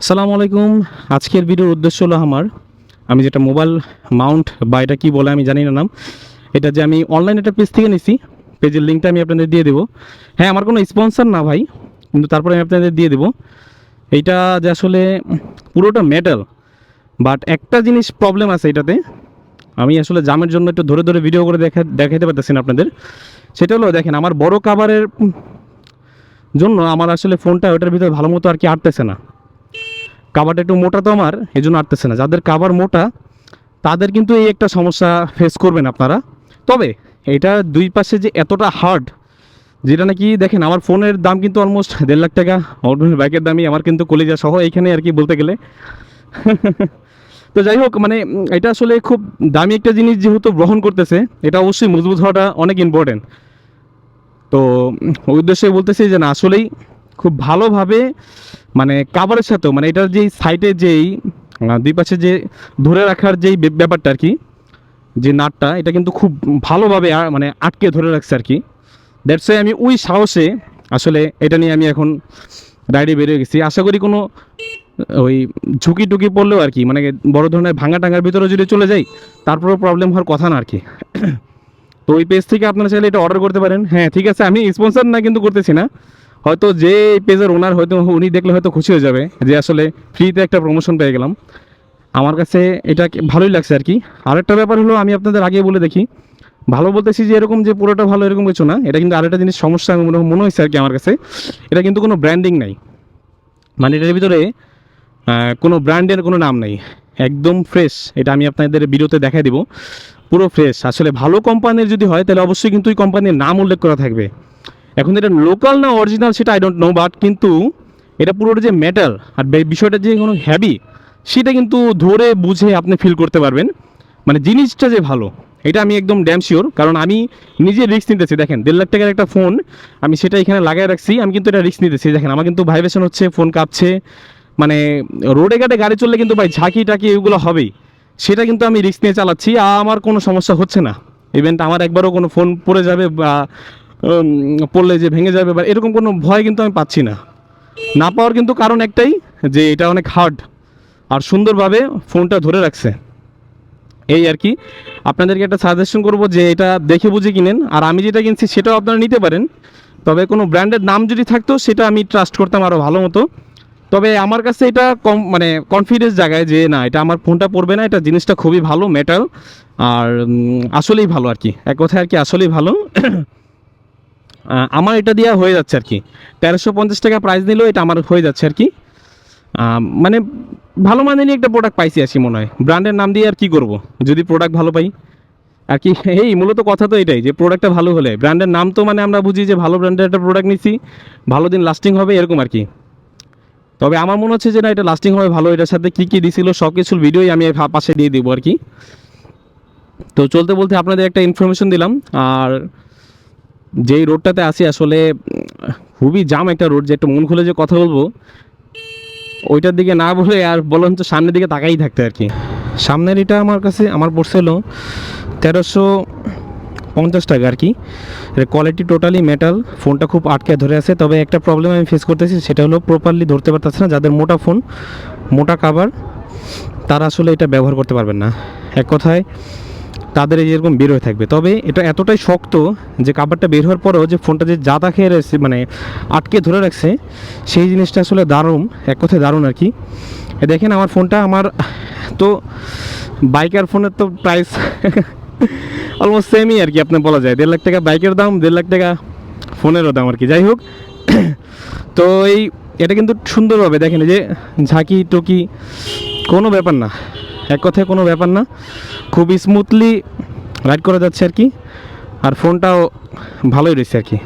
আসসালামু আলাইকুম। আজকের ভিডিওর উদ্দেশ্য হলো আমার। আমি যেটা মোবাইল মাউন্ট বা এটা কী বলে আমি জানি না নাম। এটা যে আমি অনলাইন একটা পেজ থেকে নিছি। পেজের লিঙ্কটা আমি আপনাদের দিয়ে দেবো। হ্যাঁ আমার কোনো স্পন্সর না ভাই, কিন্তু তারপরে আমি আপনাদের দিয়ে দেবো। এইটা যে আসলে পুরোটা মেটাল বাট একটা জিনিস প্রবলেম আছে এটাতে। আমি আসলে জামের জন্য একটু ধরে ধরে ভিডিও করে দেখা দেখাতে পারতেছি না আপনাদের। সেটা হলো দেখেন, আমার বড় কাভারের জন্য আমার আসলে ফোনটা ওটার ভিতরে ভালো মতো আর কি আটতেছে না। কাভারটা একটু মোটা তো আমার এই জন্য আটতেছে না। যাদের কাভার মোটা, তাদের কিন্তু এই একটা সমস্যা ফেস করবেন আপনারা। তবে এটা দুই পাশে যে এতটা হার্ড যেটা নাকি দেখেন আমার ফোনের দাম কিন্তু অলমোস্ট দেড় লাখ টাকা, আমার বাইকের দামই, আমার কিন্তু কলেজা সহ এইখানে আর কি বলতে গেলে। তো যাই হোক মানে এটা আসলে খুব দামি একটা জিনিস যেহেতু গ্রহণ করতেছে, এটা অবশ্যই মজবুত হওয়াটা অনেক ইম্পর্টেন্ট তো ওই উদ্দেশ্যে বলতেছি যে না, আসলেই খুব ভালোভাবে মানে কাভারের সাথেও মানে এটার যেই সাইডে যেই দুই পাশে যে ধরে রাখার যেই ব্যাপারটা আর কি, যে নাটটা, এটা কিন্তু খুব ভালোভাবে মানে আটকে ধরে রাখছে আর কি। দ্যাটস আমি ওই সাহসে আসলে এটা নিয়ে আমি এখন রাইডে বেরিয়ে গেছি। আশা করি কোনো ওই ঝুঁকি টুকি পড়লেও আর কি মানে বড় ধরনের ভাঙা টাঙ্গার ভিতরে যদি চলে যাই, তারপরেও প্রবলেম হওয়ার কথা না আর কি। তো ওই পেজ থেকে আপনারা চাইলে এটা অর্ডার করতে পারেন। হ্যাঁ ঠিক আছে, আমি স্পন্সর না, কিন্তু করতেছি না। হয়তো যে পেজের ওনার হয়তো উনি দেখলে হয়তো খুশি হয়ে যাবে যে আসলে ফ্রিতে একটা প্রমোশন পেয়ে গেলাম। আমার কাছে এটা ভালোই লাগছে আর কি। আরেকটা ব্যাপার হলো আমি আপনাদের আগে বলে দেখি, ভালো বলতেছি যে এরকম যে পুরোটা ভালো এরকম কিছু না, এটা কিন্তু আরেকটা জিনিস সমস্যা মনে মনে হয়েছে আর কি আমার কাছে। এটা কিন্তু কোনো ব্র্যান্ডিং নাই। মানে এটার ভিতরে কোনো ব্র্যান্ডের কোনো নাম নেই। একদম ফ্রেশ এটা আমি আপনাদের ভিডিওতে দেখাই দিব। পুরো ফ্রেশ আসলে ভালো কোম্পানির যদি হয়, তাহলে অবশ্যই কিন্তু ওই কোম্পানির নাম উল্লেখ করা থাকবে। এখন এটা লোকাল না অরিজিনাল সেটা আই ডোন্ট নো বাট কিন্তু এটা পুরোটা যে মেটাল আর বিষয়টা যে কোনো হ্যাবি সেটা কিন্তু ধরে বুঝে আপনি ফিল করতে পারবেন। মানে জিনিসটা যে ভালো, এটা আমি একদম ড্যাম শিওর কারণ আমি নিজে রিস্ক নিতেছি। দেখেন, দেড় লাখ টাকার একটা ফোন আমি সেটা এখানে লাগাই রাখছি, আমি কিন্তু এটা রিস্ক নিতেছি। দেখেন, আমার কিন্তু ভাইব্রেশন হচ্ছে ফোন কাঁপছে মানে রোডে ঘাটে গাড়ি চললে কিন্তু ভাই ঝাঁকি টাকি এগুলো হবেই। সেটা কিন্তু আমি রিস্ক নিয়ে চালাচ্ছি, আর আমার কোনো সমস্যা হচ্ছে না। ইভেন্ট আমার একবারও কোনো ফোন পড়ে যাবে বা পড়লে যে ভেঙে যাবে বা এরকম কোনো ভয় কিন্তু আমি পাচ্ছি না। না পাওয়ার কিন্তু কারণ একটাই যে এটা অনেক হার্ড আর সুন্দরভাবে ফোনটা ধরে রাখছে। এই আর কি। আপনাদেরকে একটা সাজেশন করব যে এটা দেখে বুঝে কিনেন। আর আমি যেটা কিনছি সেটাও আপনারা নিতে পারেন। তবে কোনো ব্র্যান্ডের নাম যদি থাকতো সেটা আমি ট্রাস্ট করতাম আরও ভালো মতো তবে আমার কাছে এটা কম মানে কনফিডেন্স জায়গায় যে না, এটা আমার ফোনটা পড়বে না, এটা জিনিসটা খুবই ভালো মেটাল আর আসলেই ভালো আর কি। এক কথায় আর কি আসলেই ভালো। আমার এটা দেওয়া হয়ে যাচ্ছে আর কি তেরোশো পঞ্চাশ টাকা প্রাইস নিলেও এটা আমার হয়ে যাচ্ছে আর কি মানে ভালো মানের একটা প্রোডাক্ট পাইছি আর কি মনে হয়। ব্র্যান্ডের নাম দিয়ে আর কি করব? যদি প্রোডাক্ট ভালো পাই। আর কি, এই মূলত কথা তো এটাই যে প্রোডাক্টটা ভালো হলে। ব্র্যান্ডের নাম তো মানে আমরা বুঝি যে ভালো ব্র্যান্ডের একটা প্রোডাক্ট নিচ্ছি ভালো দিন লাস্টিং হবে, এরকম আর কি তবে আমার মনে হচ্ছে যে না, এটা লাস্টিং হবে ভালো। এটার সাথে কী কী দিছিল, সব কিছুর ভিডিওই আমি পাশে দিয়ে দিব আর কি তো চলতে বলতে আপনাদের একটা ইনফরমেশন দিলাম। আর যেই রোডটাতে আসি আসলে খুবই জাম একটা রোড, যে একটু মন খুলে যে কথা বলব, ওইটার দিকে না বলে আর বলুন তো সামনের দিকে তাকাই থাকতে আর কি। সামনের এটা আমার কাছে, আমার পড়ছিল তেরোশো পঞ্চাশ টাকা আর কি। কোয়ালিটি টোটালি মেটাল ফোনটা খুব আটকে ধরে আছে, তবে একটা প্রবলেম আমি ফেস করতেছি, সেটা হলো প্রপারলি ধরতে পারতেছে না, যাদের মোটা ফোন মোটা কাভার তারা আসলে এটা ব্যবহার করতে পারবেন না। এক কথায় তাদের এই যেরকম বের হয়ে থাকবে। তবে এটা এতটাই শক্ত যে কাভারটা বের হওয়ার পরেও যে ফোনটা যে জাতা খেয়ে রয়েছে মানে আটকে ধরে রাখছে, সেই জিনিসটা আসলে দারুণ, এক কথায় দারুণ আর কি। দেখেন আমার ফোনটা, আমার তো বাইকার ফোনের তো প্রাইস অলমোস্ট সেমই আর কি আপনি বলা যায়। দেড় লাখ টাকা বাইকের দাম, দেড় লাখ টাকা ফোনেরও দাম আর কি। যাই হোক, তো এই, এটা কিন্তু সুন্দরভাবে দেখেন যে ঝাঁকি টুকি কোনো ব্যাপার না। এক কথায় কোনো ব্যাপার না। খুব স্মুথলি রাইড করা যাচ্ছে আর কি। আর ফোনটাও ভালোই রয়েছে আর কি।